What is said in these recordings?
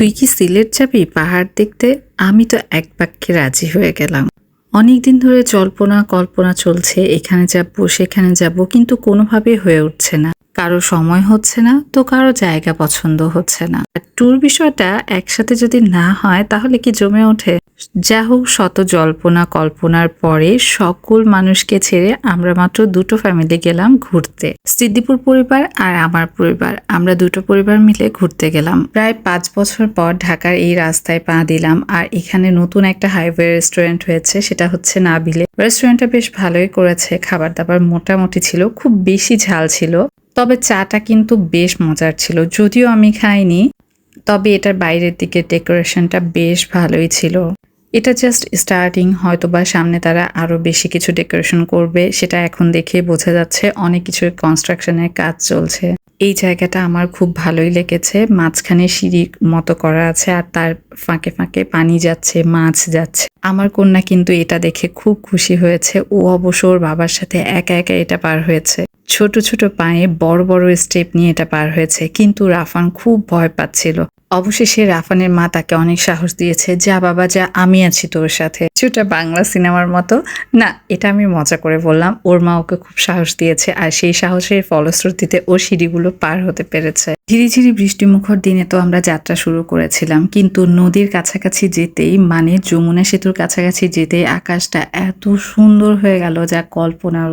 তুই কি সিলেট যাবি পাহাড় দেখতে? আমি তো এক বাক্যে রাজি হয়ে গেলাম। অনেকদিন ধরে জল্পনা, কল্পনা চলছে, এখানে যাব, সেখানে যাব, কিন্তু কোনোভাবেই হয়ে উঠছে না। কারও সময় হচ্ছে না, তো কারও জায়গা পছন্দ হচ্ছে না। আর ট্যুর বিষয়টা একসাথে যদি না হয়, তাহলে কি জমে ওঠে? যা হোক শত জল্পনা কল্পনার পরে সকল মানুষকে ছেড়ে আমরা মাত্র দুটো ফ্যামিলি গেলাম ঘুরতে। সিদ্দিপুর পরিবার আর আমার পরিবার, আমরা দুটো পরিবার মিলে ঘুরতে গেলাম। প্রায় পাঁচ বছর পর ঢাকার এই রাস্তায় পা দিলাম আর এখানে নতুন একটা হাইওয়ে রেস্টুরেন্ট হয়েছে, সেটা হচ্ছে নাবিলে। রেস্টুরেন্টটা বেশ ভালোই করেছে খাবার দাবার মোটামুটি ছিল, খুব বেশি ঝাল ছিল, তবে চাটা কিন্তু বেশ মজার ছিল, যদিও আমি খাইনি, তবে এটার বাইরের দিকে ডেকোরেশনটা বেশ ভালোই ছিল। এটা জাস্ট স্টার্টিং হয়তো বা সামনে তারা আরও বেশি কিছু ডেকোরেশন করবে, সেটা এখন দেখে বোঝা যাচ্ছে অনেক কিছু কনস্ট্রাকশনের কাজ চলছে। এই জায়গাটা আমার খুব ভালোই লেগেছে, মাঝখানে সিঁড়ি মতো করা আছে আর তার ফাঁকে ফাঁকে পানি যাচ্ছে, মাছ যাচ্ছে। আমার কন্যা কিন্তু এটা দেখে খুব খুশি হয়েছে, ও অবশ্য ওর বাবার সাথে একা একা এটা পার হয়েছে। ছোট ছোট পায়ে বড় বড় স্টেপ নিয়ে এটা পার হয়েছে, কিন্তু রাফান খুব ভয় পাচ্ছিল। অবশেষে রাফানের মা তাকে অনেক সাহস দিয়েছে, যা বাবা, যা, আমি আছি তোর সাথে। সেটা বাংলা সিনেমার মতো। না, এটা আমি মজা করে বললাম, ওর মা ওকে খুব সাহস দিয়েছে আর সেই সাহসের ফলশ্রুতিতে ও সিঁড়িগুলো পার হতে পেরেছে। ঝিরিঝিরি বৃষ্টিমুখর দিনে তো আমরা যাত্রা শুরু করেছিলাম, কিন্তু নদীর কাছাকাছি যেতেই মানে যমুনা সেতুর কাছাকাছি যেতেই আকাশটা এত সুন্দর হয়ে গেল যা কল্পনার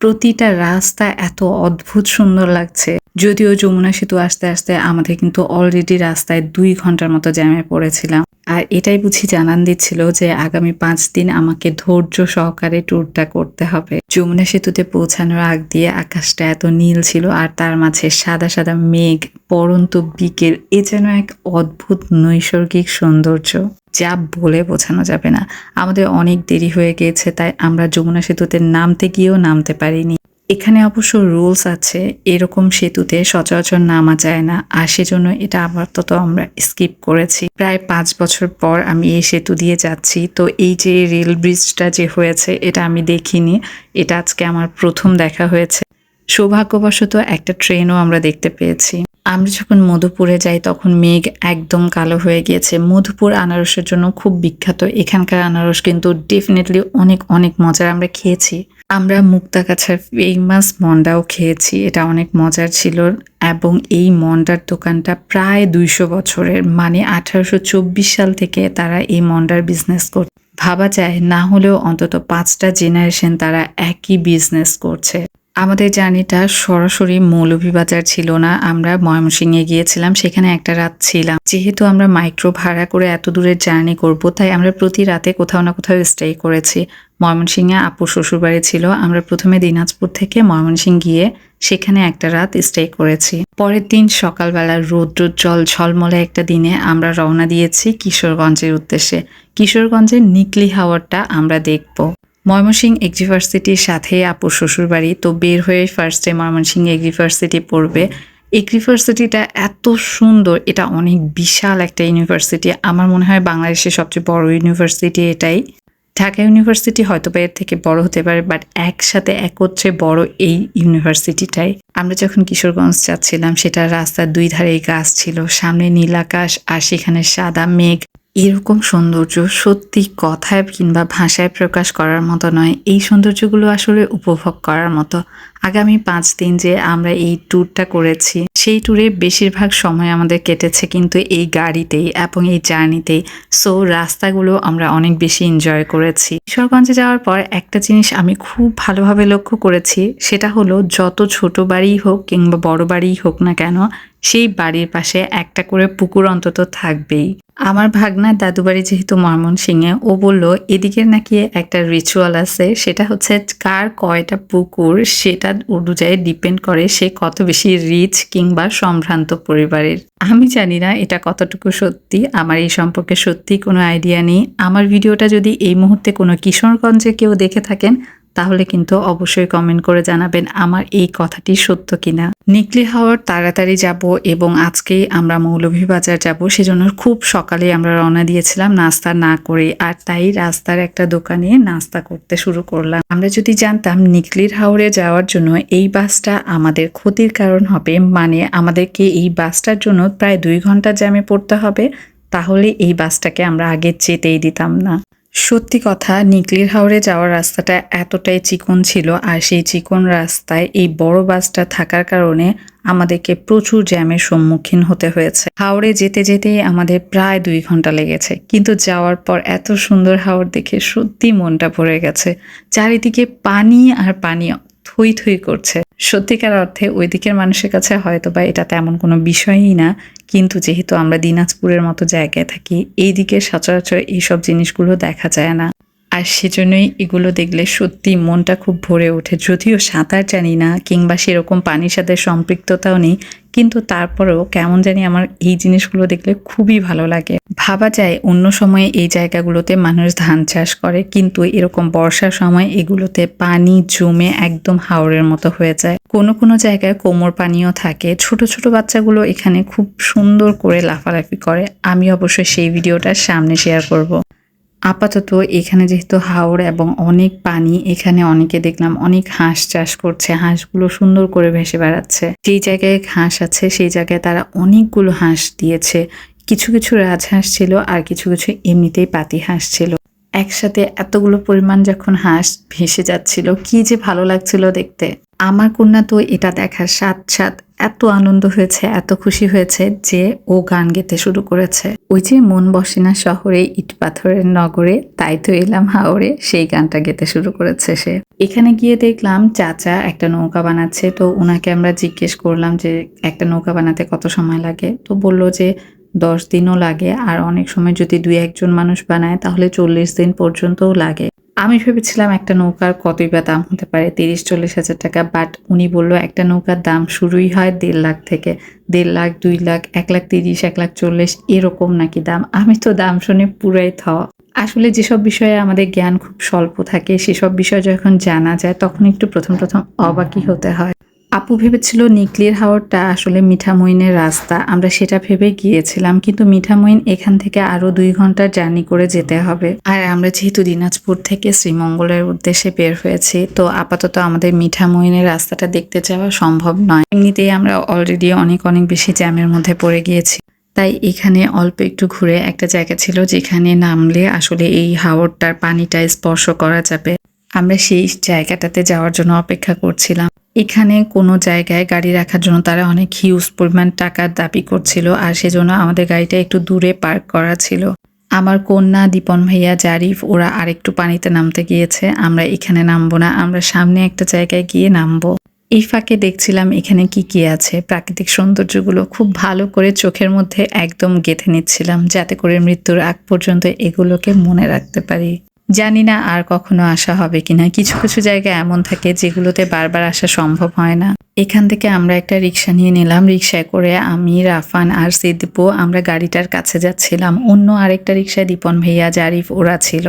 প্রতিটা রাস্তা এত অদ্ভুত সুন্দর লাগছে। যদিও যমুনা সেতু আসতে আসতে আমাদের কিন্তু অলরেডি রাস্তায় দুই ঘণ্টার মতো জ্যামে পড়েছিলাম। আর এটাই বুঝি জানান দিচ্ছিল যে আগামী পাঁচ দিন আমাকে ধৈর্য সহকারে ট্যুরটা করতে হবে। যমুনা সেতুতে পৌঁছানোর আগ দিয়ে আকাশটা এত নীল ছিল আর তার মাঝে সাদা সাদা মেঘ, পরন্ত বিকেল, এ যেন এক অদ্ভুত নৈসর্গিক সৌন্দর্য। যা বলে বোঝানো যাবে না। আমাদের অনেক দেরি হয়ে গিয়েছে তাই আমরা যমুনা সেতুতে নামতে গিয়েও নামতে পারিনি। এখানে অবশ্য রুলস আছে, এরকম সেতুতে সচরাচর নামা যায় না, আর সেজন্য এটা আপাতত আমরা স্কিপ করেছি। প্রায় পাঁচ বছর পর আমি এই সেতু দিয়ে যাচ্ছি, তো এই যে রেল ব্রিজটা যে হয়েছে, এটা আমি দেখিনি, এটা আজকে আমার প্রথম দেখা হয়েছে। সৌভাগ্যবশত একটা ট্রেনও আমরা দেখতে পেয়েছি। আমরা যখন মধুপুরে যাই, তখন মেঘ একদম কালো হয়ে গিয়েছে। মধুপুর আনারসের জন্য খুব বিখ্যাত। এখানকার আনারস কিন্তু ডেফিনেটলি অনেক অনেক মজার আমরা খেয়েছি। আমরা মুক্তাগাছার ফেমাস মন্ডাও খেয়েছি। এটা অনেক মজার ছিল এবং এই মন্ডার দোকানটা প্রায় দুইশো বছরের। মানে আঠারোশো চব্বিশ সাল থেকে তারা এই মন্ডার বিজনেস করছে ভাবা যায় না হলেও অন্তত পাঁচটা জেনারেশন তারা একই বিজনেস করছে। আমাদের জার্নিটা সরাসরি মৌলভীবাজার ছিল না। আমরা ময়মনসিংহে গিয়েছিলাম, সেখানে একটা রাত ছিলাম। যেহেতু আমরা মাইক্রো ভাড়া করে এত দূরের জার্নি করব, তাই আমরা প্রতি রাতে কোথাও না কোথাও স্টে করেছি। ময়মনসিংহে আপুর শ্বশুরবাড়ি ছিল, আমরা প্রথমে দিনাজপুর থেকে ময়মনসিংহ গিয়ে সেখানে একটা রাত স্টে করেছি। পরের দিন সকালবেলা রৌদ্র জল ঝলমলে একটা দিনে আমরা রওনা দিয়েছি কিশোরগঞ্জের উদ্দেশ্যে। কিশোরগঞ্জের নিকলি হাওয়ারটা আমরা দেখব। ময়মনসিংহ এগ্রিভার্সিটির সাথে আপুর শ্বশুরবাড়ি, তো বের হয়ে ফার্স্টে ময়মনসিং এগ্রিভার্সিটি পড়বে। এগ্রিভার্সিটিটা এত সুন্দর, এটা অনেক বিশাল একটা ইউনিভার্সিটি। আমার মনে হয় বাংলাদেশের সবচেয়ে বড় ইউনিভার্সিটি এটাই। ঢাকা ইউনিভার্সিটি হয়তো বা এর থেকে বড় হতে পারে বাট একসাথে একত্রে বড় এই ইউনিভার্সিটিটাই। আমরা যখন কিশোরগঞ্জ যাচ্ছিলাম, সেটা রাস্তার দুই ধারে গাছ ছিল, সামনে নীল আকাশ আর সেখানে সাদা মেঘ। এরকম সৌন্দর্য সত্যি কথায় কিংবা ভাষায় প্রকাশ করার মতো নয়। এই সৌন্দর্যগুলো আসলে উপভোগ করার মতো। আগামী পাঁচ দিন যে আমরা এই ট্যুরটা করেছি, সেই ট্যুরে বেশিরভাগ সময় আমাদের কেটেছে কিন্তু এই গাড়িতেই এবং এই জার্নিতেই সো রাস্তাগুলো আমরা অনেক বেশি এনজয় করেছি। কিশোরগঞ্জে যাওয়ার পর একটা জিনিস আমি খুব ভালোভাবে লক্ষ্য করেছি, সেটা হলো যত ছোট বাড়িই হোক কিংবা বড় বাড়িই হোক না কেন, সেই বাড়ির পাশে একটা করে পুকুর অন্তত থাকবেই। আমার ভাগনা দাদু বাড়ি যেহেতু ময়মনসিংহে, ও বলল, এদিকের নাকি একটা রিচুয়াল আছে, সেটা হচ্ছে কার কয়টা পুকুর, সেটা অনুযায়ী ডিপেন্ড করে সে কত বেশি রিচ কিংবা সম্ভ্রান্ত পরিবারের। আমি জানি না এটা কতটুকু সত্যি, আমার এই সম্পর্কে সত্যি কোনো আইডিয়া নেই। আমার ভিডিওটা যদি এই মুহূর্তে কোনো কিশোরগঞ্জে কেউ দেখে থাকেন তাহলে কিন্তু অবশ্যই কমেন্ট করে জানাবেন আমার এই কথাটি সত্য কিনা। নিকলি হাওয়ার তাড়াতাড়ি যাব এবং আজকেই আমরা মৌলভীবাজার যাব, সেজন্য খুব সকালে আমরা রওনা দিয়েছিলাম নাস্তা না করে আর তাই রাস্তার একটা দোকানে নাস্তা করতে শুরু করলাম। আমরা যদি জানতাম নিকলির হাওড়ে যাওয়ার জন্য এই বাসটা আমাদের ক্ষতির কারণ হবে মানে আমাদেরকে এই বাসটার জন্য প্রায় দুই ঘণ্টা জ্যামে পড়তে হবে, তাহলে এই বাসটাকে আমরা আগে যেতেই দিতাম না। সত্যি কথা, নিকলির হাওড়ে যাওয়ার রাস্তাটা এতটাই চিকন ছিল আর সেই চিকন রাস্তায় এই বড় বাসটা থাকার কারণে আমাদেরকে প্রচুর জ্যামের সম্মুখীন হতে হয়েছে। হাওড়ে যেতে যেতেই আমাদের প্রায় দুই ঘণ্টা লেগেছে, কিন্তু যাওয়ার পর এত সুন্দর হাওড় দেখে সত্যি মনটা ভরে গেছে। চারিদিকে পানি আর পানি থই থই করছে। সত্যিকার অর্থে ওই দিকের মানুষের কাছে হয়তো বা এটা তেমন কোনো বিষয়ই না, কিন্তু যেহেতু আমরা দিনাজপুরের মতো জায়গায় থাকি, এই দিকে সচরাচর এইসব জিনিসগুলো দেখা যায় না। আর সেজন্যই এগুলো দেখলে সত্যি মনটা খুব ভরে ওঠে। যদিও সাঁতার জানি না কিংবা সেরকম পানির সাথে সম্পৃক্ততাও নেই, কিন্তু তারপরেও কেমন জানি আমার এই জিনিসগুলো দেখলে খুবই ভালো লাগে। ভাবা যায় অন্য সময়ে এই জায়গাগুলোতে মানুষ ধান চাষ করে, কিন্তু এরকম বর্ষার সময় এগুলোতে পানি জমে একদম হাওড়ের মতো হয়ে যায়। কোনো কোনো জায়গায় কোমর পানিও থাকে। ছোট ছোট বাচ্চাগুলো এখানে খুব সুন্দর করে লাফালাফি করে। আমি অবশ্যই সেই ভিডিওটা সামনে শেয়ার করব। আপাতত এখানে যেহেতু হাওড় এবং অনেক পানি, এখানে অনেকে দেখলাম অনেক হাঁস চাষ করছে, হাঁসগুলো সুন্দর করে ভেসে বেড়াচ্ছে। যেই জায়গায় হাঁস আছে, সেই জায়গায় তারা অনেকগুলো হাঁস দিয়েছে। কিছু কিছু রাজহাঁস ছিল আর কিছু কিছু এমনিতেই পাতি হাঁস ছিল। একসাথে এতগুলো পরিমাণ যখন হাঁস ভেসে যাচ্ছিল, কি যে ভালো লাগছিল দেখতে। আমার কন্যা তো এটা দেখার সাথ সাথ এত আনন্দ হয়েছে, এত খুশি হয়েছে যে ও গান গেতে শুরু করেছে। ওই যে মন বসে না শহরে ইট পাথরের নগরে, তাই তো এলাম হাওড়ে সেই গানটা গেতে শুরু করেছে সে। এখানে গিয়ে দেখলাম চাচা একটা নৌকা বানাচ্ছে, তো ওনাকে আমরা জিজ্ঞেস করলাম যে একটা নৌকা বানাতে কত সময় লাগে? তো বলল যে দশ দিনও লাগে, আর অনেক সময় যদি দুই একজন মানুষ বানায়, তাহলে চল্লিশ দিন পর্যন্তও লাগে। আমি ভেবেছিলাম একটা নৌকার কতই বা দাম হতে পারে, তিরিশ, চল্লিশ হাজার টাকা বাট উনি বলল একটা নৌকার দাম শুরুই হয় দেড় লাখ থেকে, দেড় লাখ, দুই লাখ, এক লাখ তিরিশ, এক লাখ চল্লিশ, এরকম নাকি দাম? আমি তো দাম শুনে পুরাই থ। আসলে যেসব বিষয়ে আমাদের জ্ঞান খুব স্বল্প থাকে, সেসব বিষয় যখন জানা যায়, তখন একটু প্রথম প্রথম অবাকি হতে হয়। আপু ভেবেছিল নিকলির হাওরটা আসলে মিঠামইনের রাস্তা। আমরা সেটা ভেবে গিয়েছিলাম, কিন্তু মিঠামইন এখান থেকে আরও দুই ঘণ্টা জার্নি করে যেতে হবে। আর আমরা যেহেতু দিনাজপুর থেকে শ্রীমঙ্গলের উদ্দেশ্যে বের হয়েছি, তো আপাতত আমাদের মিঠামইনের রাস্তাটা দেখতে যাওয়া সম্ভব নয়। এমনিতেই আমরা অলরেডি অনেক অনেক বেশি জ্যামের মধ্যে পড়ে গিয়েছি। তাই এখানে অল্প একটু ঘুরে একটা জায়গা ছিল যেখানে নামলে আসলে এই হাওরটার পানিটা স্পর্শ করা যাবে। আমরা সেই জায়গাটাতে যাওয়ার জন্য অপেক্ষা করছিলাম। এখানে কোনো জায়গায় গাড়ি রাখার জন্য তারা অনেক হিউজ পরিমাণ টাকার দাবি করছিল আর সেজন্য আমাদের গাড়িটা একটু দূরে পার্ক করা ছিল। আমার কন্যা দীপন ভাইয়া জারিফ, ওরা আরেকটু পানিতে নামতে গিয়েছে। আমরা এখানে নামবো না, আমরা সামনে একটা জায়গায় গিয়ে নামবো। এই ফাঁকে দেখছিলাম এখানে কি কি আছে। প্রাকৃতিক সৌন্দর্যগুলো খুব ভালো করে চোখের মধ্যে একদম গেঁথে নিচ্ছিলাম, যাতে করে মৃত্যুর আগ পর্যন্ত এগুলোকে মনে রাখতে পারি। জানি না আর কখনো আসা হবে কিনা। কিছু কিছু জায়গা এমন থাকে যেগুলোতে বারবার আসা সম্ভব হয় না। এখান থেকে আমরা একটা রিক্সা নিয়ে নিলাম। রিক্সায় করে আমি, রাফান আর সিদ্দিপু আমরা গাড়িটার কাছে যাচ্ছিলাম। অন্য আরেকটা রিক্সায় দীপন ভাইয়া, জারিফ ওরা ছিল।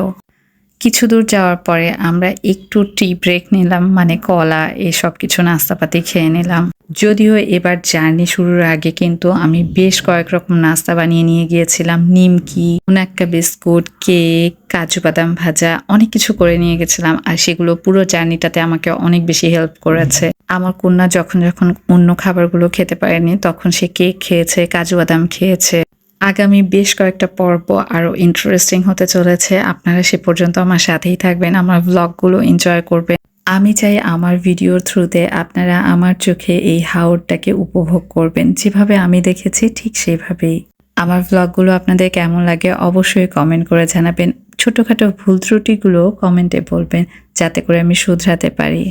কিছু দূর যাওয়ার পরে আমরা একটু টি ব্রেক নিলাম মানে কলা, এসব কিছু নাস্তাপাতি খেয়ে নিলাম। যদিও এবার জার্নি শুরুর আগে কিন্তু আমি বেশ কয়েক রকম নাস্তা বানিয়ে নিয়ে গিয়েছিলাম। নিমকি মুনাক্কা বিস্কুট, কেক, কাজু বাদাম ভাজা, অনেক কিছু করে নিয়ে গেছিলাম আর সেগুলো পুরো জার্নিটাতে আমাকে অনেক বেশি হেল্প করেছে। আমার কন্যা যখন যখন অন্য খাবারগুলো খেতে পারেনি, তখন সে কেক খেয়েছে, কাজু বাদাম খেয়েছে। আগামী বেশ কয়েকটা পর্ব আরও ইন্টারেস্টিং হতে চলেছে। আপনারা সে পর্যন্ত আমার সাথেই থাকবেন, আমার ব্লগগুলো এনজয় করবেন। আমি চাই আমার ভিডিওর থ্রুতে আপনারা আমার চোখে এই হাওরটাকে উপভোগ করবেন। যেভাবে আমি দেখেছি ঠিক সেইভাবেই আমার ব্লগগুলো আপনাদের কেমন লাগে অবশ্যই কমেন্ট করে জানাবেন। ছোটোখাটো ভুল ত্রুটিগুলো কমেন্টে বলবেন, যাতে করে আমি শুধরাতে পারি।